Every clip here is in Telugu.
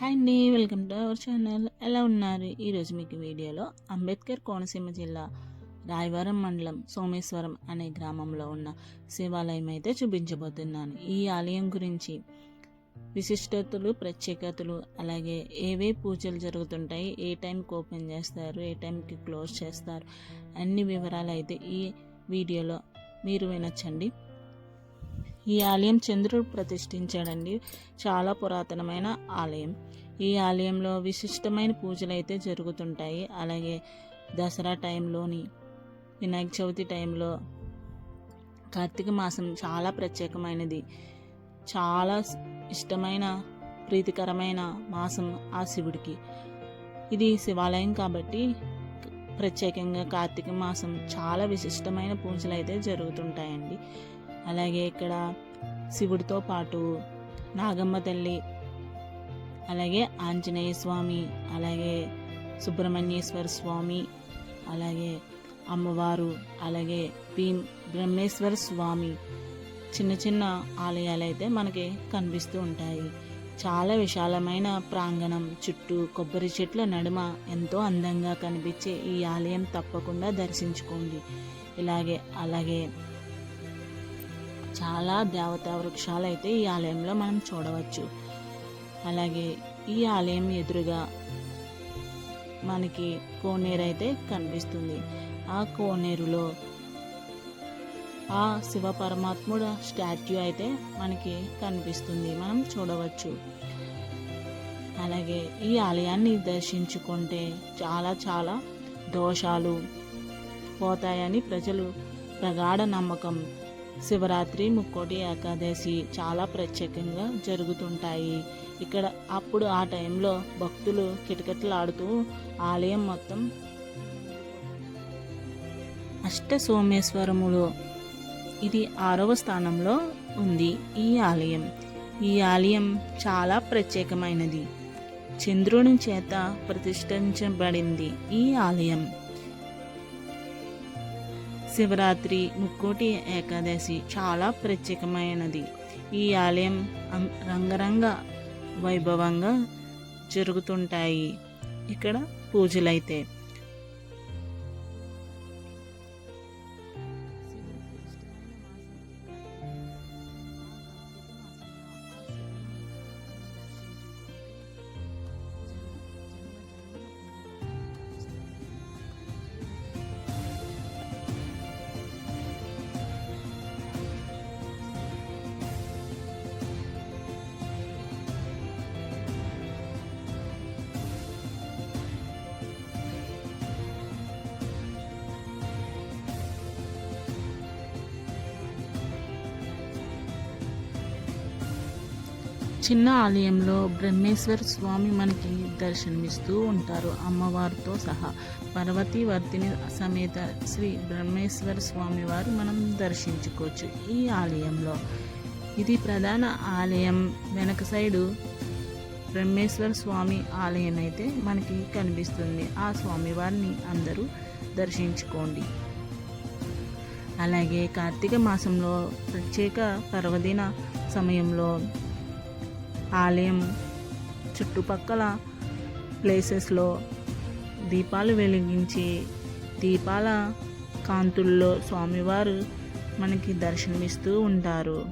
హాయ్ అండి వెల్కమ్ టు అవర్ ఛానల్. ఎలా ఉన్నారు? ఈరోజు మీకు వీడియోలో అంబేద్కర్ కోనసీమ జిల్లా రాయవరం మండలం సోమేశ్వరం అనే గ్రామంలో ఉన్న శివాలయం అయితే చూపించబోతున్నాను. ఈ ఆలయం గురించి విశిష్టతలు ప్రత్యేకతలు అలాగే ఏవే పూజలు జరుగుతుంటాయి ఏ టైంకి ఓపెన్ చేస్తారు ఏ టైంకి క్లోజ్ చేస్తారు అన్ని వివరాలు అయితే ఈ వీడియోలో మీరు వినొచ్చండి. ఈ ఆలయం చంద్రుడు ప్రతిష్ఠించాడండి. చాలా పురాతనమైన ఆలయం. ఈ ఆలయంలో విశిష్టమైన పూజలు అయితే జరుగుతుంటాయి. అలాగే దసరా టైంలోని వినాయక చవితి టైంలో కార్తీక మాసం చాలా ప్రత్యేకమైనది. చాలా ఇష్టమైన ప్రీతికరమైన మాసం ఆ శివుడికి. ఇది శివాలయం కాబట్టి ప్రత్యేకంగా కార్తీక మాసం చాలా విశిష్టమైన పూజలు అయితే జరుగుతుంటాయండి. అలాగే ఇక్కడ శివుడితో పాటు నాగమ్మ తల్లి అలాగే ఆంజనేయ స్వామి అలాగే సుబ్రహ్మణ్యేశ్వర స్వామి అలాగే అమ్మవారు అలాగే భీమ్ బ్రహ్మేశ్వర స్వామి చిన్న చిన్న ఆలయాలు అయితే మనకి కనిపిస్తూ ఉంటాయి. చాలా విశాలమైన ప్రాంగణం చుట్టూ కొబ్బరి చెట్ల నడుమ ఎంతో అందంగా కనిపించే ఈ ఆలయం తప్పకుండా దర్శించుకోండి. ఇలాగే అలాగే చాలా దేవతా వృక్షాలు అయితే ఈ ఆలయంలో మనం చూడవచ్చు. అలాగే ఈ ఆలయం ఎదురుగా మనకి కోనేరు అయితే కనిపిస్తుంది. ఆ కోనేరులో ఆ శివ పరమాత్ముడు స్టాచ్యూ అయితే మనకి కనిపిస్తుంది. మనం చూడవచ్చు. అలాగే ఈ ఆలయాన్ని దర్శించుకుంటే చాలా చాలా దోషాలు పోతాయని ప్రజలు ప్రగాఢ నమ్మకం శివరాత్రి ముక్కోటి ఏకాదశి చాలా ప్రత్యేకంగా జరుగుతుంటాయి. ఇక్కడ అప్పుడు ఆ టైంలో భక్తులు కిటకిటలాడుతూ ఆలయం మొత్తం అష్ట సోమేశ్వరములో ఇది ఆరవ స్థానంలో ఉంది ఈ ఆలయం. ఈ ఆలయం చాలా ప్రత్యేకమైనది. చంద్రుని చేత ప్రతిష్ఠించబడింది ఈ ఆలయం. శివరాత్రి ముక్కోటి ఏకాదశి చాలా ప్రత్యేకమైనది. ఈ ఆలయం రంగరంగ వైభవంగా జరుగుతుంటాయి. ఇక్కడ పూజలైతే చిన్న ఆలయంలో బ్రహ్మేశ్వర స్వామి మనకి దర్శనమిస్తూ ఉంటారు. అమ్మవారితో సహా పర్వతి వర్తిని సమేత శ్రీ బ్రహ్మేశ్వర స్వామి వారు మనం దర్శించుకోవచ్చు ఈ ఆలయంలో. ఇది ప్రధాన ఆలయం. వెనక సైడు బ్రహ్మేశ్వర స్వామి ఆలయం అయితే మనకి కనిపిస్తుంది. ఆ స్వామివారిని అందరూ దర్శించుకోండి. అలాగే కార్తీక మాసంలో ప్రత్యేక పర్వదిన సమయంలో ఆలయం చుట్టుపక్కల ప్లేసెస్లో దీపాలు వెలిగించి దీపాల కాంతుల్లో స్వామివారు మనకి దర్శనమిస్తూ ఉంటారు.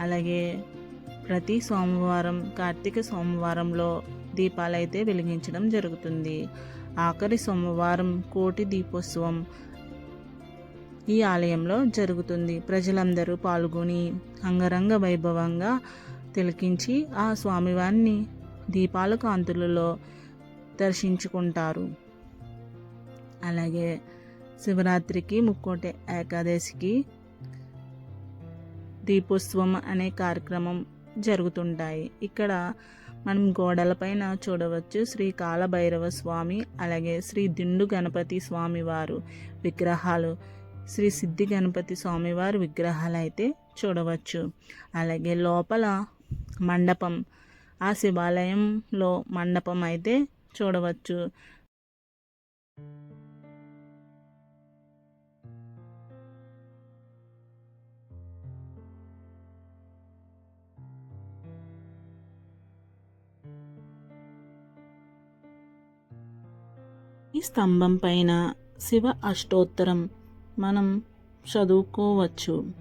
అలాగే ప్రతి సోమవారం కార్తీక సోమవారంలో దీపాలు అయితే వెలిగించడం జరుగుతుంది. ఆఖరి సోమవారం కోటి దీపోత్సవం ఈ ఆలయంలో జరుగుతుంది. ప్రజలందరూ పాల్గొని అంగరంగ వైభవంగా తిలకించి ఆ స్వామివారిని దీపాల కాంతులలో దర్శించుకుంటారు. అలాగే శివరాత్రికి ముక్కోటి ఏకాదశికి దీపోత్సవం అనే కార్యక్రమం జరుగుతుంటాయి. ఇక్కడ మనం గోడలపైన చూడవచ్చు శ్రీ కాలభైరవ స్వామి అలాగే శ్రీ దిండు గణపతి స్వామి వారు విగ్రహాలు శ్రీ సిద్ధి గణపతి స్వామివారి విగ్రహాలు అయితే చూడవచ్చు. అలాగే లోపల మండపం ఆ శివాలయంలో మండపం అయితే చూడవచ్చు. ఈ స్తంభం పైన శివ అష్టోత్తరం మనం చదువుకోవచ్చు.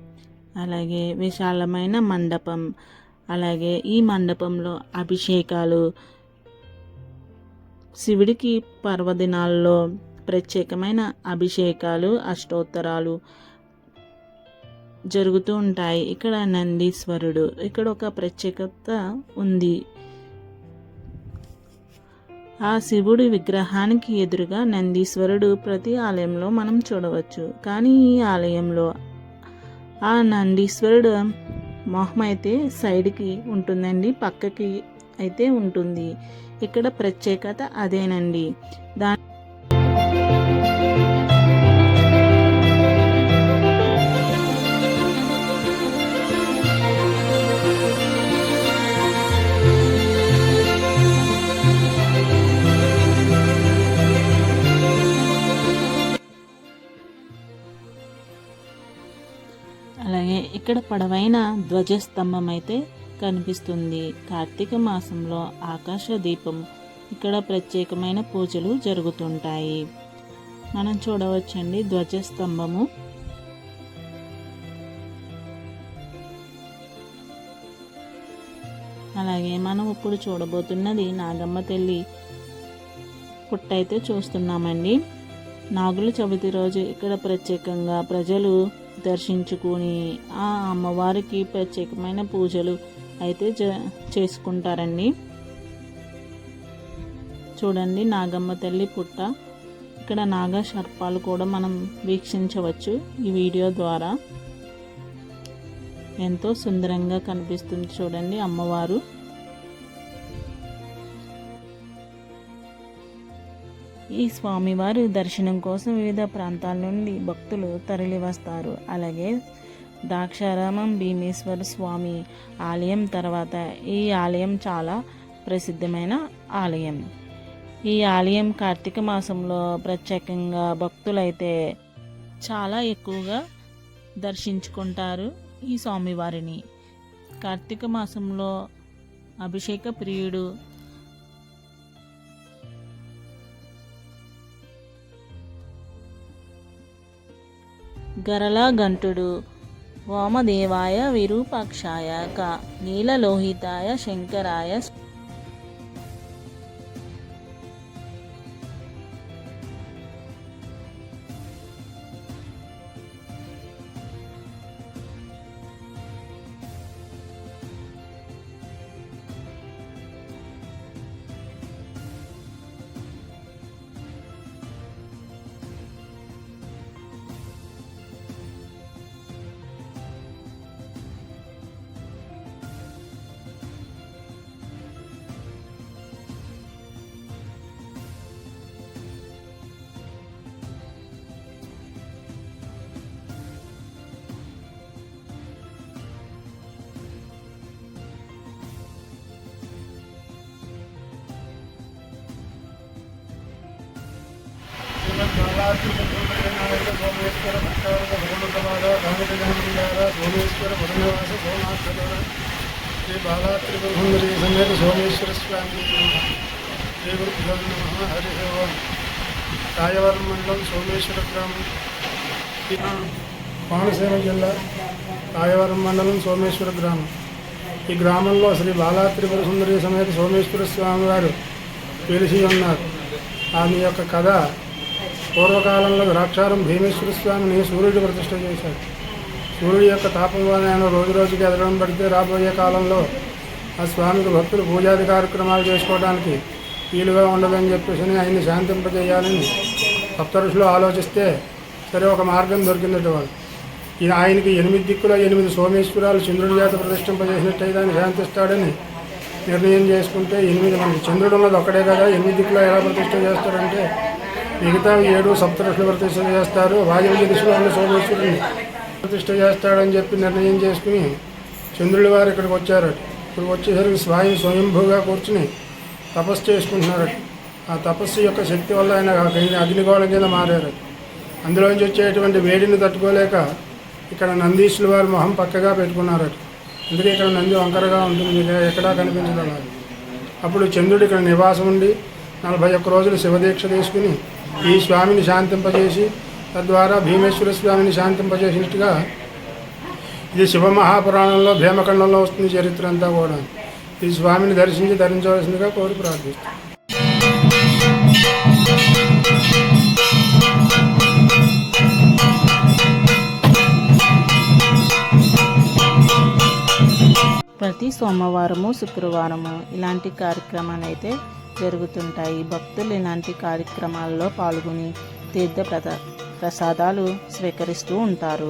అలాగే విశాలమైన మండపం అలాగే ఈ మండపంలో అభిషేకాలు. శివుడికి పర్వదినాల్లో ప్రత్యేకమైన అభిషేకాలు అష్టోత్తరాలు జరుగుతూ ఉంటాయి. ఇక్కడ నందీశ్వరుడు ఇక్కడ ఒక ప్రత్యేకత ఉంది. ఆ శివుడి విగ్రహానికి ఎదురుగా నందీశ్వరుడు ప్రతి ఆలయంలో మనం చూడవచ్చు. కానీ ఈ ఆలయంలో ఆ నందీశ్వరుడు మొహం అయితే సైడ్కి ఉంటుందండి పక్కకి అయితే ఉంటుంది. ఇక్కడ ప్రత్యేకత అదేనండి. దా ఇక్కడ పొడవైన ధ్వజస్తంభం అయితే కనిపిస్తుంది. కార్తీక మాసంలో ఆకాశ దీపం ఇక్కడ ప్రత్యేకమైన పూజలు జరుగుతుంటాయి. మనం చూడవచ్చండి ధ్వజస్తంభము. అలాగే మనం ఇప్పుడు చూడబోతున్నది నాగమ్మ తల్లి పుట్ట అయితే చూస్తున్నామండి. నాగుల చవితి రోజు ఇక్కడ ప్రత్యేకంగా ప్రజలు దర్శించుకుని ఆ అమ్మవారికి ప్రత్యేకమైన పూజలు అయితే చేసుకుంటారండి. చూడండి నాగమ్మ తల్లి పుట్ట. ఇక్కడ నాగ సర్పాలు కూడా మనం వీక్షించవచ్చు ఈ వీడియో ద్వారా. ఎంతో సుందరంగా కనిపిస్తుంది చూడండి అమ్మవారు. ఈ స్వామివారి దర్శనం కోసం వివిధ ప్రాంతాల నుండి భక్తులు తరలి వస్తారు అలాగే ద్రాక్షారామం భీమేశ్వర స్వామి ఆలయం తర్వాత ఈ ఆలయం చాలా ప్రసిద్ధమైన ఆలయం. ఈ ఆలయం కార్తీక మాసంలో ప్రత్యేకంగా భక్తులైతే చాలా ఎక్కువగా దర్శించుకుంటారు ఈ స్వామివారిని. కార్తీక మాసంలో అభిషేక ప్రియుడు గరళ గంటుడు వామదేవాయ విరూపాక్షాయ క నీలలోహితాయ శంకరాయ సోమేశ్వర భక్తావర భగవంతమాద కామితజనమందార సోమేశ్వర భగనివాస సోమాక్షర శ్రీ బాలాత్రిపురసుందరి సమేత సోమేశ్వర స్వామి శ్రీ గురుభ్యో నమ హరి ఓం రాయవరం మండలం సోమేశ్వర గ్రామం. కోనసీమ జిల్లా రాయవరం మండలం సోమేశ్వర గ్రామం ఈ గ్రామంలో శ్రీ బాలా త్రిపుర సుందరి సమేత సోమేశ్వర స్వామి వారు వెలిసి ఉన్నారు. ఆమె యొక్క కథ పూర్వకాలంలో ద్రాక్షారం భీమేశ్వర స్వామిని సూర్యుడు ప్రతిష్ఠ చేశాడు. సూర్యుడి యొక్క తాపం వల్ల ఆయన రోజు రోజుకి ఎదగడం పడితే రాబోయే కాలంలో ఆ స్వామికి భక్తులు పూజాది కార్యక్రమాలు చేసుకోవడానికి వీలుగా ఉండదని చెప్పేసి ఆయన్ని శాంతింపజేయాలని సప్తఋషులు ఆలోచిస్తే సరే ఒక మార్గం దొరికిందట వాళ్ళు. ఈయన ఆయనకి ఎనిమిది దిక్కుల ఎనిమిది సోమేశ్వరాలు చంద్రుడి చేత ప్రతిష్ఠింపజేసినట్టయితే ఆయన శాంతిస్తాడని నిర్ణయం చేసుకుంటే ఎనిమిది మనకి చంద్రుడు ఉన్నది ఒక్కడే కదా ఎనిమిది దిక్కులో ఎలా ప్రతిష్ట చేస్తాడంటే మిగతా ఏడు సప్తరుషులు ప్రతిష్ట చేస్తారు. వాయువ్య దిశలో సోమేశ్వరుని ప్రతిష్ట చేస్తాడని చెప్పి నిర్ణయం చేసుకుని చంద్రుడి వారు ఇక్కడికి వచ్చారట. ఇప్పుడు వచ్చేసరికి స్వామి స్వయంభూగా కూర్చుని తపస్సు చేసుకుంటున్నారట. ఆ తపస్సు యొక్క శక్తి వల్ల ఆయన అగ్నిగోళం కింద మారారు అందులోంచి వచ్చేటువంటి వేడిని తట్టుకోలేక ఇక్కడ నందీశ్వరుల వారి మొహం పక్కగా పెట్టుకున్నారట. అందుకే ఇక్కడ నంది వంకరగా ఉంటుంది. ఎక్కడా కనిపించడం అప్పుడు చంద్రుడు ఇక్కడ నివాసం ఉండి నలభై ఒక్క రోజులు శివదీక్ష తీసుకుని ఈ స్వామిని శాంతింపజేసి తద్వారా భీమేశ్వర స్వామిని శాంతింపజేసినట్టుగా ఇది శివమహాపురాణంలో భీమఖండంలో వస్తుంది చరిత్ర అంతా కూడా. ఈ స్వామిని దర్శించి ధరించవలసిందిగా కోరి ప్రార్థిస్తాను ప్రతి సోమవారము శుక్రవారము ఇలాంటి కార్యక్రమాలు అయితే జరుగుతుంటాయి. భక్తులు ఇలాంటి కార్యక్రమాల్లో పాల్గొని తీర్థ ప్రద ప్రసాదాలు స్వీకరిస్తూ ఉంటారు.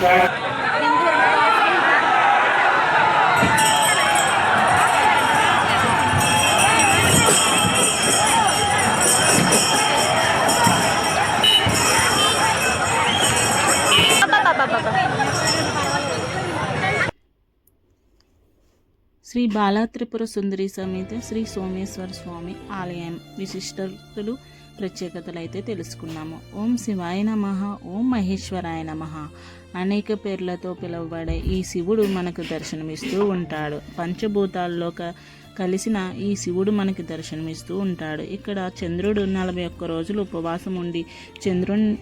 శ్రీ బాలాత్రిపుర సుందరి సమేత శ్రీ సోమేశ్వర స్వామి ఆలయం విశిష్టతలు ప్రత్యేకతలు అయితే తెలుసుకున్నాము. ఓం శివాయ నమ ఓం మహేశ్వరాయ నమ. అనేక పేర్లతో పిలువబడే ఈ శివుడు మనకు దర్శనమిస్తూ ఉంటాడు. పంచభూతాల్లో కలిసిన ఈ శివుడు మనకి దర్శనమిస్తూ ఉంటాడు. ఇక్కడ చంద్రుడు నలభై ఒక్క రోజులు ఉపవాసం ఉండి చంద్రుని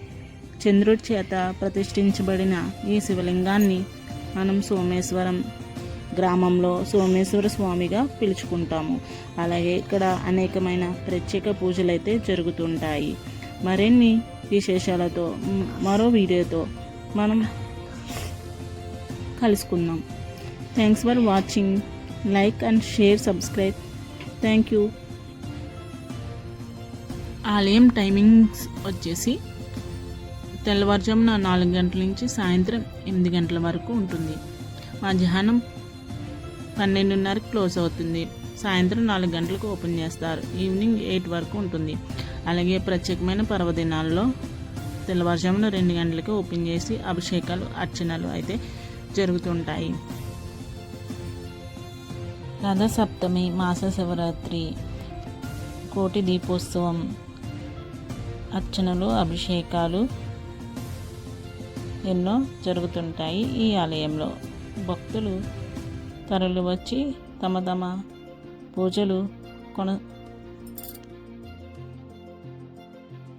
చంద్రుడి చేత ప్రతిష్ఠించబడిన ఈ శివలింగాన్ని మనం సోమేశ్వరం గ్రామంలో సోమేశ్వర స్వామిగా పిలుచుకుంటాము. అలాగే ఇక్కడ అనేకమైన ప్రత్యేక పూజలు అయితే జరుగుతుంటాయి. మరిన్ని విశేషాలతో మరో వీడియోతో మనం కలుసుకుందాం. Thanks for watching like and share subscribe thank you ఆలయం టైమింగ్స్ వచ్చేసి తెల్లవారుజామున నాలుగు గంటల నుంచి సాయంత్రం ఎనిమిది గంటల వరకు ఉంటుంది. మధ్యాహ్నం పన్నెండున్నరకు క్లోజ్ అవుతుంది. సాయంత్రం నాలుగు గంటలకు ఓపెన్ చేస్తారు. ఈవినింగ్ ఎయిట్ వరకు ఉంటుంది. అలాగే ప్రత్యేకమైన పర్వదినాల్లో తెల్లవారుజామున రెండు గంటలకు ఓపెన్ చేసి అభిషేకాలు అర్చనలు అయితే జరుగుతుంటాయి. రథసప్తమి మాస శివరాత్రి కోటి దీపోత్సవం అర్చనలు అభిషేకాలు ఎన్నో జరుగుతుంటాయి ఈ ఆలయంలో. భక్తులు తరలి వచ్చి తమ తమ పూజలు కొన